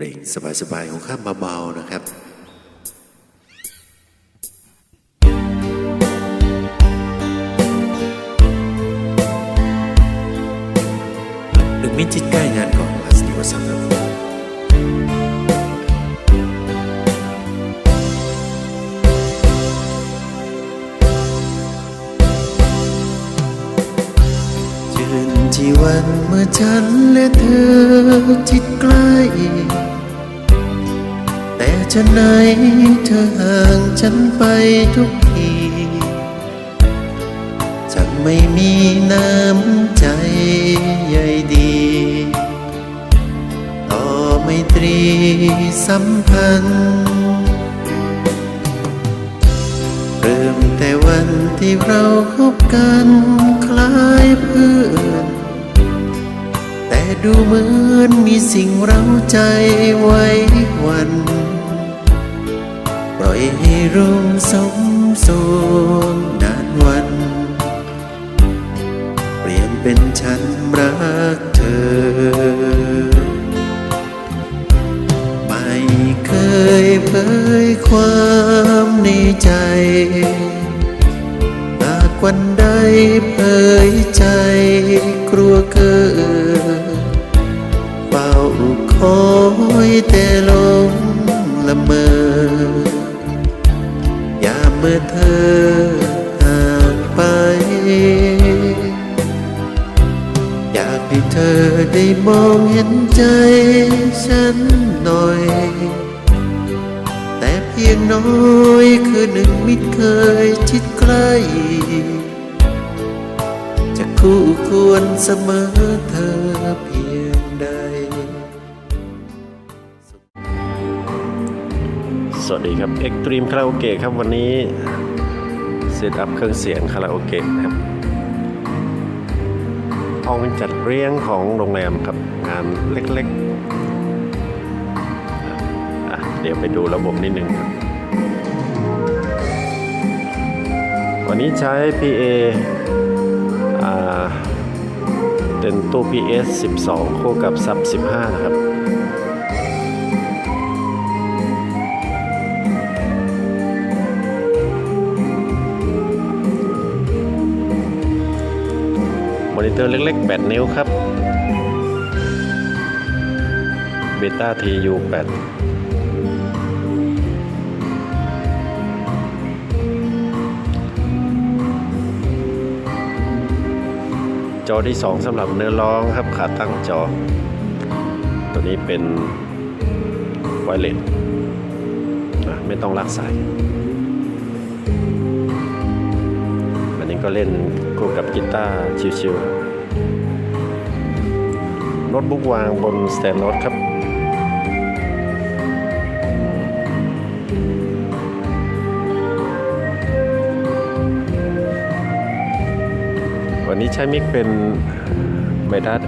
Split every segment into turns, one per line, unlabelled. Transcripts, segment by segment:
เปลงสบายๆของข้ามเบาๆนะครับหนึ่งมิจิตใกล้งานก่อน ที่วันเมื่อฉันและเธอจิตใกล้แต่จะไหนเธอห่างฉันไปทุกทีจะไม่มีน้ำใจใยดี ต่อไม่ตรีสัมพันธ์เริ่มแต่วันที่เราคบกัน ดูเหมือนมีสิ่งเร้าใจไว้วัน ปล่อยให้รุ่งสมสวงนานวัน เปลี่ยนเป็นฉันรักเธอ ไม่เคยเผยความในใจหากวันใดเผยใจกลัวเกิน คอยแต่ลมละเมอยามเมื่อเธอห่างไป อยากให้เธอได้มองเห็นใจฉันหน่อย แต่เพียงน้อยคือหนึ่งมิตรเคยชิดใกล้จะคู่ควรเสมอเธอ
สวัสดีครับ Extreme คาราโอเกะครับวันนี้เซตอัพเครื่องเสียงคาราโอเกะนะครับห้องจัดเรียงของโรงแรมครับงานเล็กๆ เดี๋ยวไปดูระบบนิดนึงครับ วันนี้ใช้ PA อ่าเป็นตู้ PS 12 คู่กับซับ 15 นะครับ มอนิเตอร์เล็ก ๆ 8 นิ้วครับเบต้า TU 8จอที่ 2สำหรับเนื้อร้องครับขาตั้งจอ ตัวนี้เป็นไวเลสไม่ต้องลากสาย ก็เล่นคู่กับกีตาร์ชิวๆโน้ตบุ๊กวางบนสแตนโน้ตครับวันนี้ใช้มิกเป็นไมดัส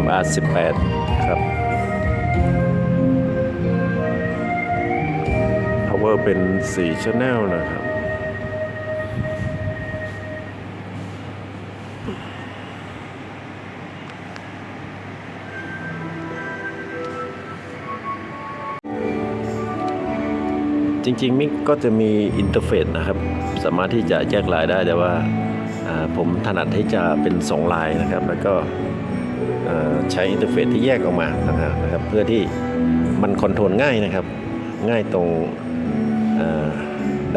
MR18 ครับ power เป็น 4 channel นะครับ ริงๆมิกก็จะมีอินเทอร์เฟซนะครับ สามารถที่จะแยกลายได้แต่ว่าผมถนัดที่จะเป็น2ลายนะครับ แล้วก็ใช้อินเทอร์เฟซที่แยกออกมาต่างหากนะครับ เพื่อที่มันคอนโทรลง่ายนะครับ ง่ายตรง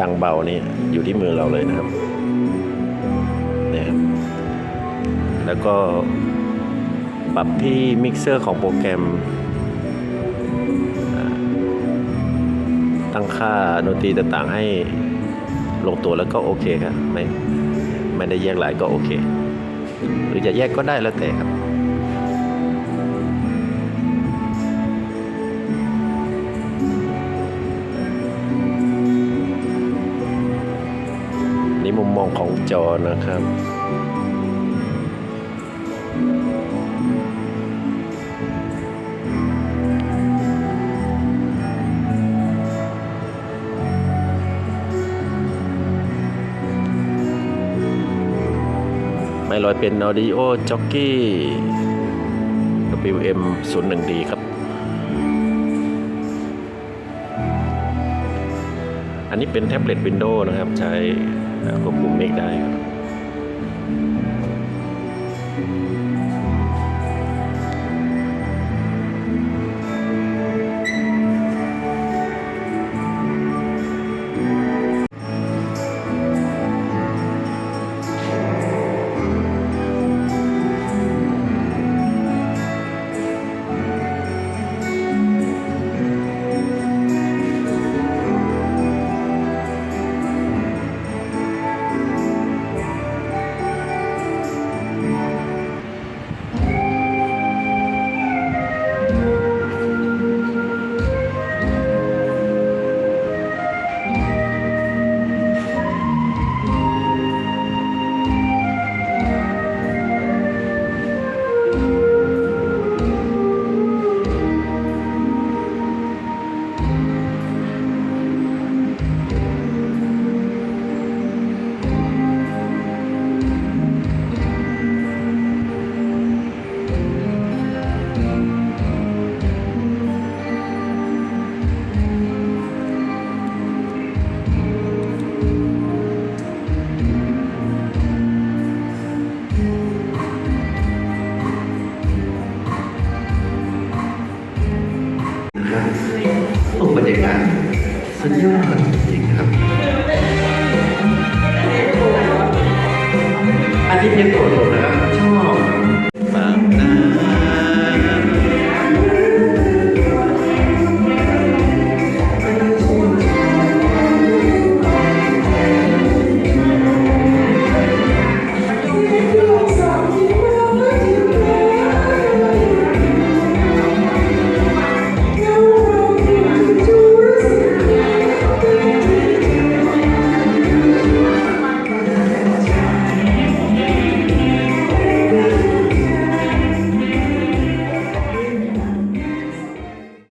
ดังเบานี่อยู่ที่มือเราเลยนะครับนี่ครับ แล้วก็ปรับที่มิกเซอร์ของโปรแกรม ค่าดนตรีต่างๆ ให้ลงตัวแล้วก็โอเคครับไม่ไม่ได้แยกหลายก็โอเค หรือจะแยกก็ได้แล้วแต่ครับนี่มุมมองของจอนะครับ ม้ลอยเป็นออดิโอจ็อกกี้ WM 0 1 D ครับ อันนี้เป็นแท็บเล็ตวินโดว์นะครับ ใช้ควบคุมเมกได้ครับ